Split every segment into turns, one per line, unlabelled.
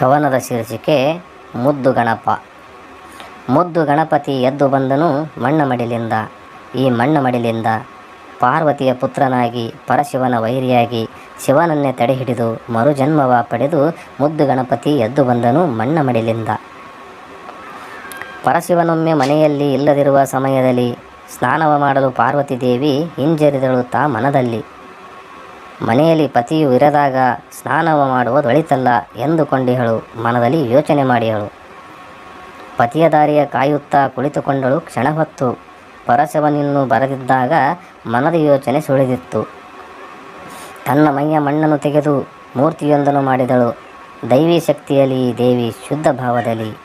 ಕವನದ ಶೀರ್ಷಿಕೆ ಮುದ್ದು ಗಣಪ. ಮುದ್ದು ಗಣಪತಿ ಎದ್ದು ಬಂದನು ಮಣ್ಣ ಮಡಿಲಿಂದ ಈ ಮಣ್ಣ ಮಡಿಲಿಂದ ಪಾರ್ವತಿಯ ಪುತ್ರನಾಗಿ ಪರಶಿವನ ವೈರಿಯಾಗಿ ಶಿವನನ್ನೇ ತಡೆಹಿಡಿದು ಮರುಜನ್ಮವ ಪಡೆದು ಮುದ್ದು ಗಣಪತಿ ಎದ್ದು ಬಂದನು ಮಣ್ಣ ಮಡಿಲಿಂದ ಪರಶಿವನೊಮ್ಮೆ ಮನೆಯಲ್ಲಿ ಇಲ್ಲದಿರುವ ಸಮಯದಲ್ಲಿ ಸ್ನಾನವ ಮಾಡಲು ಪಾರ್ವತಿ ದೇವಿ ಹಿಂಜರಿದಳು ತಾ ಮನದಲ್ಲಿ. ಮನೆಯಲ್ಲಿ ಪತಿಯು ಇರದಾಗ ಸ್ನಾನವ ಮಾಡುವುದೊಳಿತಲ್ಲ ಎಂದುಕೊಂಡಿಹಳು ಮನದಲ್ಲಿ ಯೋಚನೆ ಮಾಡಿಹಳು. ಪತಿಯ ದಾರಿಯ ಕಾಯುತ್ತಾ ಕುಳಿತುಕೊಂಡಳು. ಕ್ಷಣ ಹೊತ್ತು ಪರಶವನಿನ್ನು ಬರದಿದ್ದಾಗ ಮನದ ಯೋಚನೆ ಸುಳಿದಿತ್ತು. ತನ್ನ ಮೈಯ ಮಣ್ಣನ್ನು ತೆಗೆದು ಮೂರ್ತಿಯೊಂದನ್ನು ಮಾಡಿದಳು. ದೈವಿ ಶಕ್ತಿಯಲ್ಲಿ ದೇವಿ ಶುದ್ಧ ಭಾವದಲ್ಲಿ.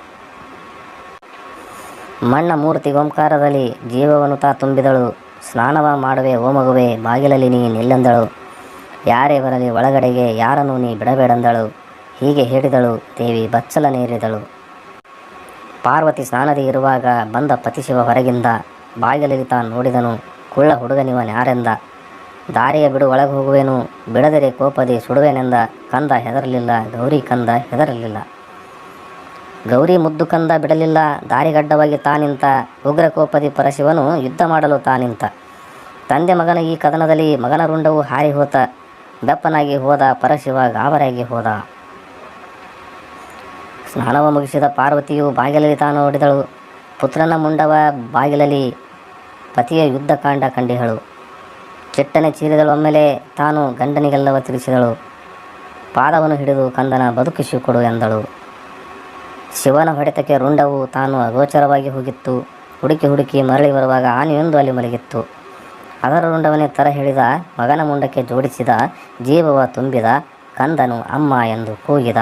ಮಣ್ಣ ಮೂರ್ತಿ ಓಂಕಾರದಲ್ಲಿ ಜೀವವನ್ನು ತಾ ತುಂಬಿದಳು. ಸ್ನಾನವ ಮಾಡುವೆ ಓಮಗುವೆ ಮಗುವೆ ಬಾಗಿಲಲ್ಲಿ ನೀ ನಿಲ್ಲೆಂದಳು. ಯಾರೇ ಬರಲಿ ಒಳಗಡೆಗೆ ಯಾರನ್ನು ನೀ ಬಿಡಬೇಡಂದಳು. ಹೀಗೆ ಹೇಳಿದಳು ದೇವಿ ಬಚ್ಚಲ ನೀರಿದಳು ಪಾರ್ವತಿ ಸ್ನಾನದಿ ಇರುವಾಗ ಬಂದ ಪತಿಶಿವ ಹೊರಗಿಂದ ಬಾಗಿಲಲ್ಲಿ ತಾನು ನೋಡಿದನು, ಕುಳ್ಳ ಹುಡುಗನಿವನ್ಯಾರೆಂದ ದಾರಿಯ ಬಿಡು ಒಳಗೆ ಹೋಗುವೆನು, ಬಿಡದರೆ ಕೋಪದಿ ಸುಡುವೆನೆಂದ ಕಂದ ಹೆದರಲಿಲ್ಲ, ಗೌರಿ ಕಂದ ಹೆದರಲಿಲ್ಲ. ಗೌರಿ ಮುದ್ದು ಕಂದ ಬಿಡಲಿಲ್ಲ ದಾರಿಗಡ್ಡವಾಗಿ ತಾನಿಂತ, ಉಗ್ರ ಕೋಪದಿ ಪರಶಿವನು ಯುದ್ಧ ಮಾಡಲು ತಾನಿಂತ. ತಂದೆ ಮಗನ ಈ ಕದನದಲ್ಲಿ ಮಗನ ರುಂಡವು ಹಾರಿ ಹೋತ ಬೆಪ್ಪನಾಗಿ ಹೋದ ಪರಶಿವ ಗಾಬರಾಗಿ ಹೋದ. ಸ್ನಾನವ ಮುಗಿಸಿದ ಪಾರ್ವತಿಯು ಬಾಗಿಲಲ್ಲಿ ತಾನು ಹೊಡೆದಳು ಪುತ್ರನ ಮುಂಡವ ಬಾಗಿಲಲ್ಲಿ ಪತಿಯ ಯುದ್ಧ ಕಾಂಡ ಕಂಡಿಹಳು. ಚೆಟ್ಟನೆ ಚೀರಿದಳು ಒಮ್ಮೆಲೆ ತಾನು ಗಂಡನಿಗೆಲ್ಲವ ತಿಳಿಸಿದಳು. ಪಾದವನ್ನು ಹಿಡಿದು ಕಂದನ ಬದುಕಿಸಿಕೊಡು ಎಂದಳು. ಶಿವನ ಹೊಡೆತಕ್ಕೆ ರುಂಡವು ತಾನು ಅಗೋಚರವಾಗಿ ಹೋಗಿತ್ತು. ಹುಡುಕಿ ಹುಡುಕಿ ಮರಳಿ ಬರುವಾಗ ಆನೆಯೊಂದು ಅಲ್ಲಿ ಮಲಗಿತ್ತು. ಅದರ ರುಂಡವನ್ನೇ ತರ ಹೇಳಿದ ಮಗನ ಮುಂಡಕ್ಕೆ ಜೋಡಿಸಿದ ಜೀವವ ತುಂಬಿದ ಕಂದನು ಅಮ್ಮ ಎಂದು ಕೂಗಿದ.